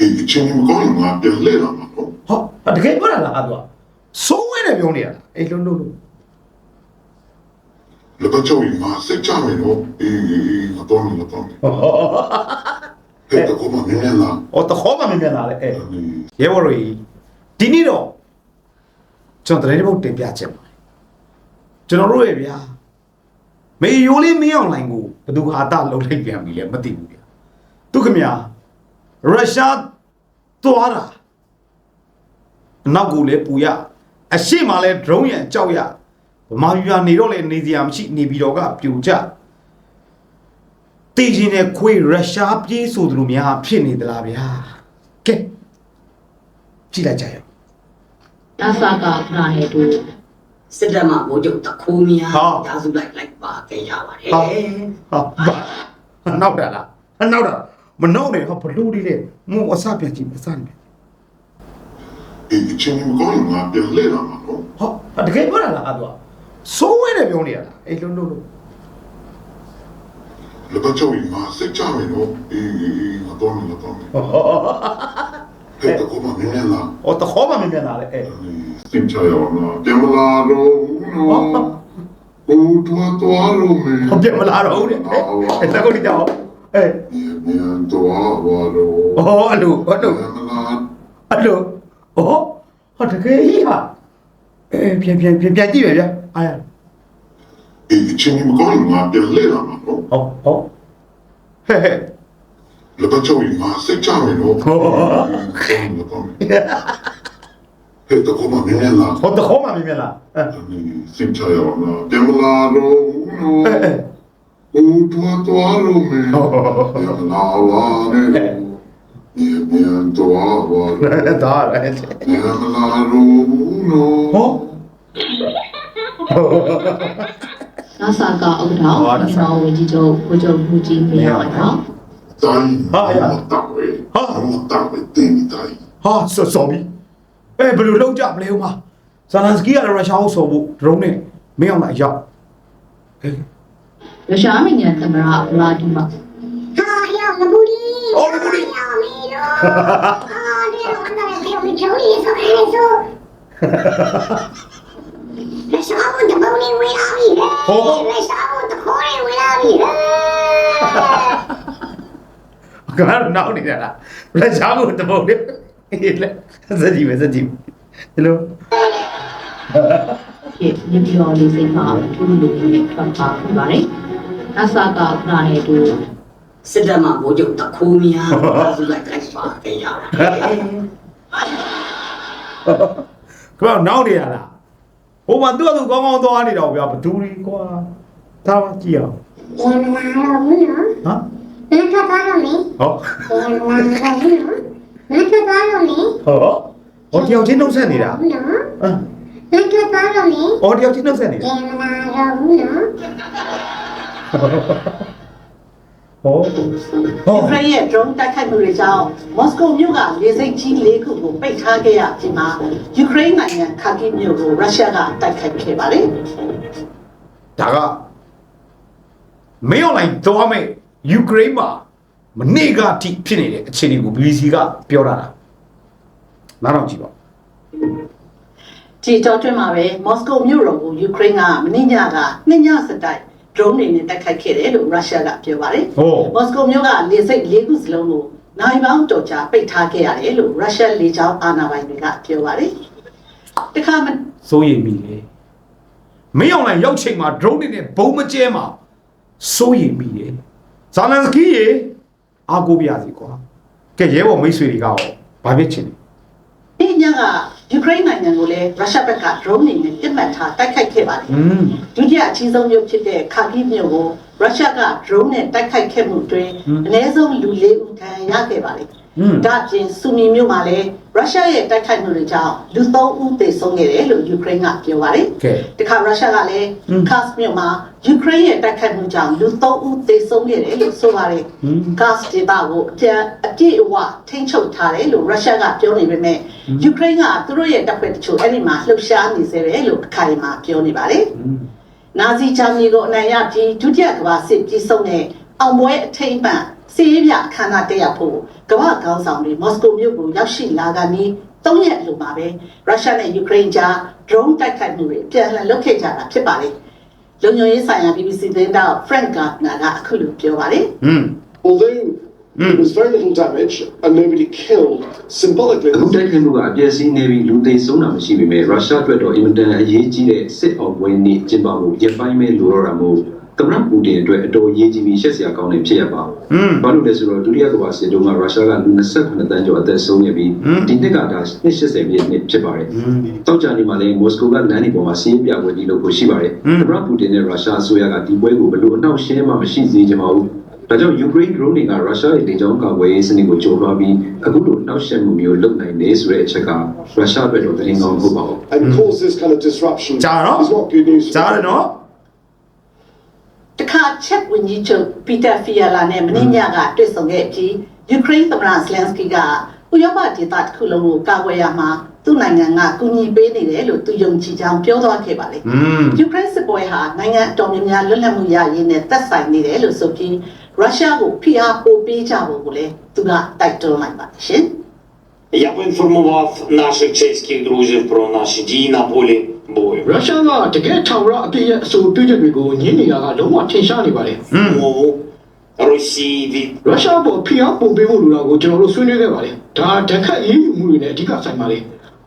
အေးအချင်းကြီးမကောင်းရင်ငါပြန်လဲလာမှာနော်ဟောဟာတကယ်ပြောတာလားဟာသူကစိုးဝဲတယ်ပြောနေရတာအေးလုံးလုံးလုံးလက်ပတ်ချုပ်ရင်ငါစိတ်ချမယ်နော်အေးအေးအေးငါတော့မယ်ငါတော့မယ်ဟဲ့တော့မမင်းနဲ့လားဟောတခေါ်မှမမြင်လာလေအေးအေးရဲဘော်တို့ကြီးဒီနေ့တော့ကျွန်တော်တရင်တစ်ပုတ်တင်ပြချက်ပါတယ်ကျွန်တော်တို့ရဲ့ဗျာမေယိုးလေးမင်းအောင်လိုင်းကိုဘယ်သူဟာတလုံးလိုက်ပြန်ပြီလဲမသိဘူးဗျာသူခမညာ ရုရှားသွားတာအနောက်ကိုလည်းပူရအရှိမလဲ drone ရအကြောက်ရဗမာပြည်ကနေတော့လေနေစရာမရှိနေပြီးတော့ကပြူကြတည်ရင်နဲ့ခွေရုရှားပြေးဆိုသူတို့များဖြစ်နေသလားဗျာကဲကြည့်လိုက်ကြရအောင်ဒါစာကခဏနဲ့တူစစ်တပ်မှမိုးချုပ်တခိုးများဟာရာစုလိုက်လိုက်ပါခဲ့ရပါတယ်ဟာဟာဘာနောက်တာလားနောက်တာ မနောက်နဲ့ဟာဘလူးလေးလေမူအစပြန်ကြည့်အစနေအေးအချင်းကြီးမကောင်းရင်ငါပြန်လဲလာမှာနော်ဟောဟာတကယ်ပြောတာလားဟာသူကစိုးဝဲတယ်ပြောနေရတာအေးလုံးလုံးလုံးလက်ပတ်ချုပ်ရင်ငါစိတ်ချမယ်နော်အေးအေးအေးငါတော့မယ်ငါတော့မယ်ဟဲ့တော့မမင်းနဲ့လားဟောတခေါ်မှမမြင်လာလေအေးအေးစိတ်ချရအောင်လားပြန်မလာတော့ဘူးနော်ဘိုးတော်တော်လို့မင်းဟောပြမလာတော့ဘူးတဲ့အဲ့တကုတ်ကြောက်အေး မြန်တော်ပါတော့ဟောအလိုအလိုပြန်မလာအလိုဟောဟာတကယ်ကြီးဟာအေးပြန်ပြန်ပြန်ပြန်ကြည့်ပဲဗျာအားရအေးအချင်းကြီးမကောင်းရင်ငါပြန်လဲလာမှာနော်ဟောဟောဟဲ့ဟဲ့လက်ပတ်ချုပ်ရင်ငါစိတ်ချမယ်နော်ဟောဟဲ့တော့မမင်းနဲ့လားဟောတခေါ်မှမမြင်လာအဲစိတ်ချရအောင်လားပြန်မလာတော့ဘူးနော်အေး ဘိုးတော်တော်လို့မင်းပြန်မလာပါနဲ့မြန်မြန်တော်ပါတော့အဲ့ဒါလည်းပြန်မလာတော့ဘူးနော်ဟောဒါစာကဥက္ကဋ္ဌဒီမောင်ဝင်ကြီးချုပ်ဘုချုပ်မှုကြီးမြေရောက်တော့တိုင်းမတော်ဝဲမတော်ဝဲတင်းတိုင်းဟာဆော်ဆော်ပြီအဲဘယ်လိုလုပ်ကြမလဲဦးမဇာလန်စကီကလည်းရုရှားကိုဆော်ဖို့ drone နဲ့မင်းအောင်လာရောက်အေး ရုရှားနိုင်ငံသမ္မတဗလာဒီမာ Ah, ya, la buri. Oh, la buri. Ya, miro. Ah, mira, cuando me veo mi chori, eso, eso. Le saco de boni, we la vi. Oh. Le saco de kore, we la vi. ကဲနောက်နေရလားရုရှားကိုတပုတ်လေအေးလေစကြည့်ပဲစကြည့်ဟယ်လိုဖြစ်နေပြီးတော့လေးစိတ်မှာထူးထူးလေးနဲ့ထွက်ပါဖြစ်ပါတယ် ဒါစာကခဏနဲ့တူစစ်တပ်မှမိုးချုပ်တခိုးများရာစုလိုက်လိုက်ပါခဲ့ရပါတယ်ကောနောက်နေရလားဟိုမှာသူ့အတူကောင်းကောင်းသွားနေတော့ဗျာဘသူကြီးကွာထားပါကြည့်အောင် Ya, me la hago, ¿no? ဟမ် No te paro, ¿no? ဟော Ya, me la hago, ¿no? No te paro, ¿no? ဟောဟောတယောက်ချင်းနှုတ်ဆက်နေတာ ¿No? ဟမ် No te paro, ¿no? ဟောတယောက်ချင်းနှုတ်ဆက်နေတာ Ya, me la hago, ¿no? ဟောဟောယူကရိန်းရဲ့ drone တိုက်ခိုက်မှုတွေကြောင့်မော်စကိုမြို့ကလေဆိပ်ကြီး၄ခုကိုပိတ်ထားခဲ့ရပြီးမှယူကရိန်းနိုင်ငံခါကီမြို့ကိုရုရှားကတိုက်ခိုက်ခဲ့ပါတယ်ဒါကမင်းအွန်လိုင်းသွားမဲ့ယူကရိန်းမှာမနေ့ကအထိဖြစ်နေတဲ့အခြေအနေကို BBC ကပြောတာလားနားတော့ကြည့်ပါဒီတော့တွင်မှာပဲမော်စကိုမြို့တော်ကိုယူကရိန်းကမနေ့ညကနှစ်ညစတိုက် drone တွေနဲ့တိုက်ခိုက်ခဲ့တယ်လို့ရုရှားကပြောပါတယ်ဟောမော်စကိုမြို့ကလေဆိပ်၄ခုစလုံးကိုနိုင်ပေါင်းတော်ကြာပိတ်ထားခဲ့ရတယ်လို့ရုရှားလေကြောင်းအာဏာပိုင်တွေကပြောပါတယ်တခါမစိုးရိမ်မိတယ်မင်းအွန်လိုင်းရောက်ချိန်မှာ drone တွေနဲ့ဘုံမကျဲမှာစိုးရိမ်မိတယ်ဇာလန်စကီရေအားကိုးပြရစီကွာကဲရဲဘော်မိတ်ဆွေတွေကရောဘာဖြစ်ချင်လဲ မြကယူကရိန်းနိုင်ငံကိုလည်းရုရှားဘက်က drone တွေနဲ့ပစ်မှတ်ထားတိုက်ခိုက်ခဲ့ပါတယ်။ဒုတိယအကြီးဆုံးမြို့ဖြစ်တဲ့ခါကီးမြို့ကိုရုရှားက drone နဲ့တိုက်ခိုက်ခဲ့မှုတွင်အနည်းဆုံးလူ၄ဦးဒဏ်ရာရခဲ့ပါတယ်။ ဒါ့အပြင်ဆူမီမြို့မှာလည်းရုရှားရဲ့တိုက်ခိုက်မှုတွေကြောင့်လူ၃ဦးသေဆုံးခဲ့တယ်လို့ယူကရိန်းကပြောပါတယ်။ကဲတခါရုရှားကလည်းဟွန်းကတ်စ်မြို့မှာယူကရိန်းရဲ့တိုက်ခိုက်မှုကြောင့်လူ၃ဦးသေဆုံးခဲ့တယ်လို့ဆိုပါတယ်ဟွန်း။ကတ်စ်ဒေသကိုအပြန်အပြည့်အဝထိန်းချုပ်ထားတယ်လို့ရုရှားကပြောနေပေမဲ့ဟွန်းယူကရိန်းကသူတို့ရဲ့တပ်ဖွဲ့တချို့အဲ့ဒီမှာလှုပ်ရှားနေစေတယ်လို့အခိုင်အမာပြောနေပါတယ်။อืมနာဇီဂျာမနီကိုအနိုင်ရပြီးဒုတိယကမ္ဘာစစ်ပြီးဆုံးတဲ့အောင်ပွဲအထိမ်းအမှန် စီးရေးပြအခမ်းအနားတက်ရောက်ဖို့ကမ္ဘာခေါင်းဆောင်တွေမော်စကိုမြို့ကိုရောက်ရှိလာကနီး၃ရက်လိုပါပဲရုရှားနဲ့ယူကရိန်းကြား drone တိုက်ခိုက်မှုတွေအပြန်အလှန်လုပ်ခဲ့ကြတာဖြစ်ပါတယ်လုံခြုံရေးဆိုင်ရာ BBC သတင်းတောက် Frank Gardner ကအခုလိုပြောပါတယ်อืม Although there was very little damage and nobody killed, symbolically, အခုတိုက်ခိုက်မှုကအပြည့်အစည်နေပြီးလူသိဆုံးတာမရှိပေမဲ့ရုရှားအတွက်တော့အင်မတန်အရေးကြီးတဲ့စစ်အောင်ပွဲနေ့ကျင်းပမှုရပ်ပိုင်းမဲ့လိုတော့တာမို့ သမ္မတပူတင်အတွက်အတော်ရေးကြီးပြီးရှက်စရာကောင်းတဲ့ဖြစ်ရပါဘူး။ဘာလို့လဲဆိုတော့ဒုတိယကမ္ဘာစစ်တုန်းကရုရှားကလူ28တန်းကျော်အသက်ဆုံးခဲ့ပြီးဒီနှစ်ကဒါ80ပြည့်နှစ်ဖြစ်ပါတယ်။တောက်ကြနေမှာလည်းမော်စကိုကလမ်းတွေပေါ်မှာစီးရင်ပြပွဲကြီးလုပ်ဖို့ရှိပါတယ်။သမ္မတပူတင်နဲ့ရုရှားအစိုးရကဒီပွဲကိုဘလို့အနောက်ရှဲမှမရှိစေချင်ပါဘူး။ဒါကြောင့် Ukraine drone တွေကရုရှားရဲ့လေကြောင်းကာကွယ်ရေးစနစ်ကိုကျော်လွှားပြီးအခုလိုနောက်ဆက်မှုမျိုးလုပ်နိုင်တယ်ဆိုတဲ့အချက်ကရုရှားဘက်တော့တင်ကောင်းမဟုတ်ပါဘူး။ And cause this kind of disruption is not good news. ဒါရနော် တခါချက်ဝန်ကြီးချုပ်ပီတာဖီယာလာနဲ့မင်းညကတွေ့ဆုံခဲ့ပြီးယူကရိန်းသမ္မတဇလန်စကီကဥရောပဒေသတစ်ခုလုံးကိုကာကွယ်ရမှာသူ့နိုင်ငံကကူညီပေးနေတယ်လို့သူယုံကြည်ကြောင်းပြောသွားခဲ့ပါလေอืมယူကရိန်းစစ်ပွဲဟာနိုင်ငံအတော်များများလွတ်လပ်မှုရရေးနဲ့သက်ဆိုင်နေတယ်လို့ဆိုပြီးရုရှားကိုဖိအားပိုပေးကြဖို့ကိုလည်းသူကတိုက်တွန်းလိုက်ပါရှင် Я поінформував наших чеських друзів про наші дії на полі бою. ရုရှားကတကယ်ထောင်ရအပြည့်ရဲ့အဆိုပြုချက်တွေကိုညင်းနေတာကလုံးဝထင်ရှားနေပါတယ် อืม Мову Росії від ရုရှားပေါ်ဖိအားပို့ပေးဖို့လိုတာကိုကျွန်တော်တို့ဆွေးနွေးခဲ့ပါတယ်ဒါဓာတ်ခတ်ရေးယူမှုတွေနဲ့အဓိကဆိုင်ပါတယ်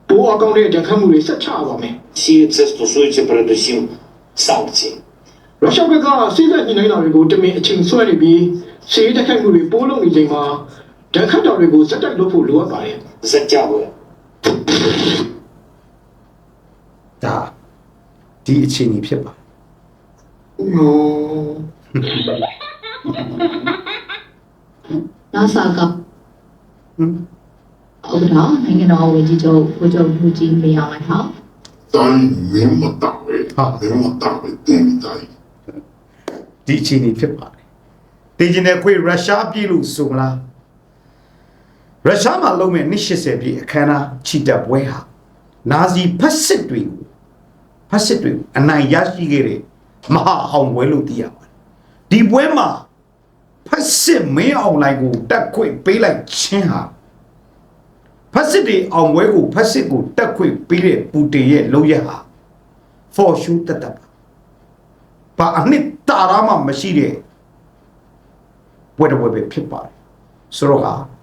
ပိုးအကောင့်တဲ့ဓာတ်ခတ်မှုတွေဆက်ချပါမယ် Росії це стосується передусім санкцій. ရုရှားဘက်ကစိတ်သက်ညှိနှိုင်းတာတွေကိုတမင်အချိန်ဆွဲနေပြီးစီးရေးတက်ခတ်မှုတွေပိုးလုံးနေချိန်မှာ ရခိုင်တော်တွေကိုစက်တိုက်လုပ်ဖို့လိုအပ်ပါတယ်စက်ကြပွဲဒါဒီအခြေအနေဖြစ်ပါနာဆာကဟမ်ဥက္ကဋ္ဌနိုင်ငံတော်ဝန်ကြီးချုပ်ကိုကျော်ဘူးကြီးမေအောင်လိုက်ဟာတိုင်းမင်းမတော်ပဲမင်းမတော်ပဲတင်းတိုင်းဒီအခြေအနေဖြစ်ပါတယ်တေးကျင်တဲ့ခွေရုရှားပြည်လို့ဆိုမလား ရုရှားမှာလုံးမဲ့နှစ်80ပြည့်အခမ်းအနားချီတက်ပွဲဟာနာဇီဖက်စစ်တွေကိုဖက်စစ်တွေကိုအနိုင်ရရှိခဲ့တဲ့မဟာအောင်ပွဲလို့သိရပါတယ်ဒီပွဲမှာဖက်စစ်မင်းအောင်လိုင်ကိုတက်ခွင့်ပေးလိုက်ခြင်းဟာဖက်စစ်တွေအောင်ပွဲကိုဖက်စစ်ကိုတက်ခွင့်ပေးတဲ့ပူတင်ရဲ့လုပ်ရက်ဟာ for sure တက်တက်ပါဘာအနှစ်တာရမှမရှိတဲ့ဘွယ်တော်ဘွယ်ပဲဖြစ်ပါတယ်ဆိုတော့ကတ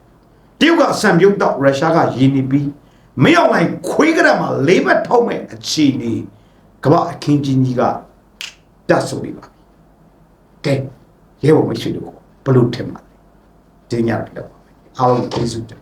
ရုတ်ကဆံပြုတ်တော့ရုရှားကရင်းနေပြီးမင်းအောင်လိုက်ခွေးကရမှာလေးဘက်ထောက်မဲ့အခြေအနေကမ္ဘာအခင်းကြီးကြီးကတက်ဆိုနေပါပြီကဲရဲဘော်မရှိလို့ဘလို့ထင်ပါလဲဒီညရတော့အားလုံးကျေးဇူးတင်